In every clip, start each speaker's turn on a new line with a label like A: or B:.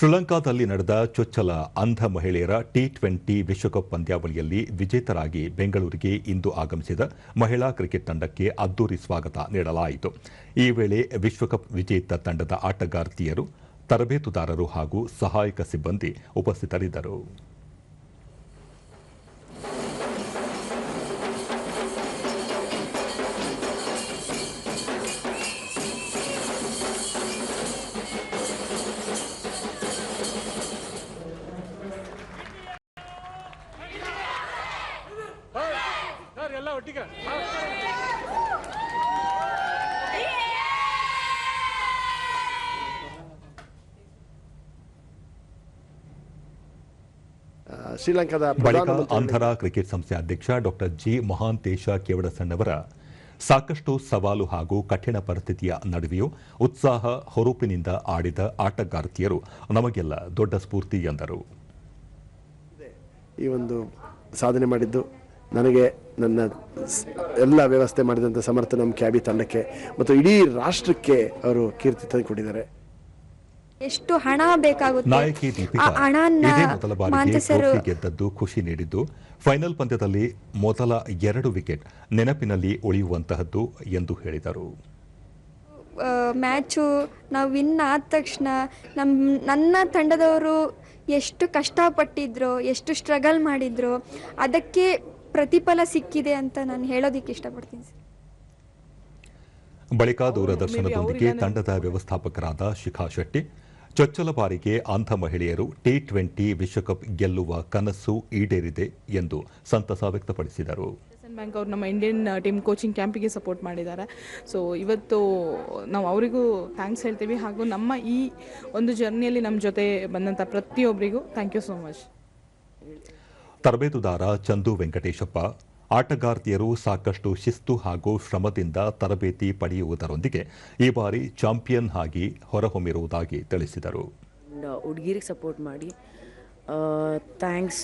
A: ಶ್ರೀಲಂಕಾದಲ್ಲಿ ನಡೆದ ಚೊಚ್ಚಲ ಅಂಧ ಮಹಿಳೆಯರ ಟಿ ಟ್ವೆಂಟಿ ವಿಶ್ವಕಪ್ ಪಂದ್ಯಾವಳಿಯಲ್ಲಿ ವಿಜೇತರಾಗಿ ಬೆಂಗಳೂರಿಗೆ ಇಂದು ಆಗಮಿಸಿದ ಮಹಿಳಾ ಕ್ರಿಕೆಟ್ ತಂಡಕ್ಕೆ ಅದ್ದೂರಿ ಸ್ವಾಗತ ನೀಡಲಾಯಿತು. ಈ ವೇಳೆ ವಿಶ್ವಕಪ್ ವಿಜೇತ ತಂಡದ ಆಟಗಾರ್ತಿಯರು, ತರಬೇತುದಾರರು ಹಾಗೂ ಸಹಾಯಕ ಸಿಬ್ಬಂದಿ ಉಪಸ್ಥಿತರಿದ್ದರು.
B: ಎಲ್ಲ ಒಟ್ಟಿಗೆ.
C: ಶ್ರೀಲಂಕಾದ
A: ಬಳಿಕ ಆಂಧ್ರ ಕ್ರಿಕೆಟ್ ಸಂಸ್ಥೆ ಅಧ್ಯಕ್ಷ ಡಾಕ್ಟರ್ ಜಿ. ಮಹಾಂತೇಶ ಕೇವಡಸಣ್ಣವರ ಸಾಕಷ್ಟು ಸವಾಲು ಹಾಗೂ ಕಠಿಣ ಪರಿಸ್ಥಿತಿಯ ನಡುವೆಯೂ ಉತ್ಸಾಹ ಹೊರಪಿನಿಂದ ಆಡಿದ ಆಟಗಾರ್ತಿಯರು ನಮಗೆಲ್ಲ ದೊಡ್ಡ ಸ್ಫೂರ್ತಿ ಎಂದರು.
C: ಈ ಒಂದು ಸಾಧನೆ ಮಾಡಿದ್ದು ನನಗೆ ನನ್ನ ಎಲ್ಲ ವ್ಯವಸ್ಥೆ ಮಾಡಿದಂಥ ಸಮರ್ಥ ನಮ್ಮ ಕ್ಯಾಬಿ ತಂಡಕ್ಕೆ ಮತ್ತು ಇಡೀ ರಾಷ್ಟ್ರಕ್ಕೆ ಅವರು ಕೀರ್ತಿ ತಂದುಕೊಟ್ಟಿದ್ದಾರೆ.
D: ಎಷ್ಟು ಹಣ ಬೇಕಾಗುತ್ತೆ?
A: ನಾಯಕಿ ದೀಪಿಕಾ
D: ಆ ಹಣನ
A: ಇದೇ ಮೊದಲ ಬಾರಿಗೆ ಟ್ರೋಫಿ ಗೆದ್ದದ್ದು ಖುಷಿ ನೀಡಿದ್ದು. ಫೈನಲ್ ಪಂದ್ಯದಲ್ಲಿ ಮೊದಲ ಎರಡು ವಿಕೆಟ್ ನೆನಪಿನಲ್ಲಿ ಉಳಿಯುವಂತಹದ್ದು ಎಂದು ಹೇಳಿದರು.
D: ಮ್ಯಾಚು ನಾವು ವಿನ್ ಆದ ತಕ್ಷಣ ನಮ್ಮ ನನ್ನ ತಂಡದವರು ಎಷ್ಟು ಕಷ್ಟಪಟ್ಟಿದ್ರು ಎಷ್ಟು ಸ್ಟ್ರಗಲ್ ಮಾಡಿದ್ರು ಅದಕ್ಕೆ ಪ್ರತಿಫಲ ಸಿಕ್ಕಿದೆ ಅಂತ ನಾನು ಹೇಳೋದಿಕ್ಕೆ ಇಷ್ಟಪಡ್ತೀನಿ ಸರ್.
A: ಬಳಿಕ ದೂರದರ್ಶನದೊಂದಿಗೆ ತಂಡದ ವ್ಯವಸ್ಥಾಪಕರಾದ ಶಿಖಾ ಶೆಟ್ಟಿ ಚೊಚ್ಚಲ ಬಾರಿಗೆ ಅಂಧ ಮಹಿಳೆಯರು ಟಿ ಟ್ವೆಂಟಿ ವಿಶ್ವಕಪ್ ಗೆಲ್ಲುವ ಕನಸು ಈಡೇರಿದೆ ಎಂದು ಸಂತಸ ವ್ಯಕ್ತಪಡಿಸಿದರು.
E: ಬ್ಯಾಂಕ್ ಅವ್ರು ನಮ್ಮ ಇಂಡಿಯನ್ ಟೀಮ್ ಕೋಚಿಂಗ್ ಕ್ಯಾಂಪಿಗೆ ಸಪೋರ್ಟ್ ಮಾಡಿದ್ದಾರೆ. ಸೊ ಇವತ್ತು ನಾವು ಅವರಿಗೂ ಥ್ಯಾಂಕ್ಸ್ ಹೇಳ್ತೀವಿ. ಹಾಗೂ ನಮ್ಮ ಈ ಒಂದು ಜರ್ನಿಯಲ್ಲಿ ನಮ್ಮ ಜೊತೆ ಬಂದಂಥ ಪ್ರತಿಯೊಬ್ಬರಿಗೂ ಥ್ಯಾಂಕ್ ಯು ಸೋ ಮಚ್
A: ತರಬೇತುದಾರ ಚಂದು ವೆಂಕಟೇಶಪ್ಪ, ಆಟಗಾರ್ತಿಯರು ಸಾಕಷ್ಟು ಶಿಸ್ತು ಹಾಗೂ ಶ್ರಮದಿಂದ ತರಬೇತಿ ಪಡೆಯುವುದರೊಂದಿಗೆ ಈ ಬಾರಿ ಚಾಂಪಿಯನ್ ಆಗಿ ಹೊರಹೊಮ್ಮಿರುವುದಾಗಿ ತಿಳಿಸಿದರು.
F: ಹುಡುಗಿರಿಗೆ ಸಪೋರ್ಟ್ ಮಾಡಿ ಥ್ಯಾಂಕ್ಸ್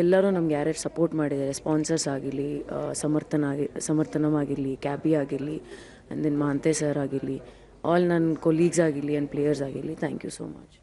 F: ಎಲ್ಲರೂ ನಮ್ಗೆ ಯಾರ್ಯಾರು ಸಪೋರ್ಟ್ ಮಾಡಿದ್ದಾರೆ ಸ್ಪಾನ್ಸರ್ಸ್ ಆಗಿರಲಿ ಸಮರ್ಥನ ಆಗಿ ಸಮರ್ಥನವಾಗಿರಲಿ ಕ್ಯಾಬಿ ಆಗಿರಲಿ ಆ್ಯಂಡ್ ದೆನ್ ಮಾಂತೆ ಸರ್ ಆಗಿರಲಿ ಆಲ್ ನನ್ನ ಕೊಲೀಗ್ಸ್ ಆಗಿರಲಿ ಆ್ಯಂಡ್ ಪ್ಲೇಯರ್ಸ್ ಆಗಿರಲಿ ಥ್ಯಾಂಕ್ ಯು ಸೋ ಮಚ್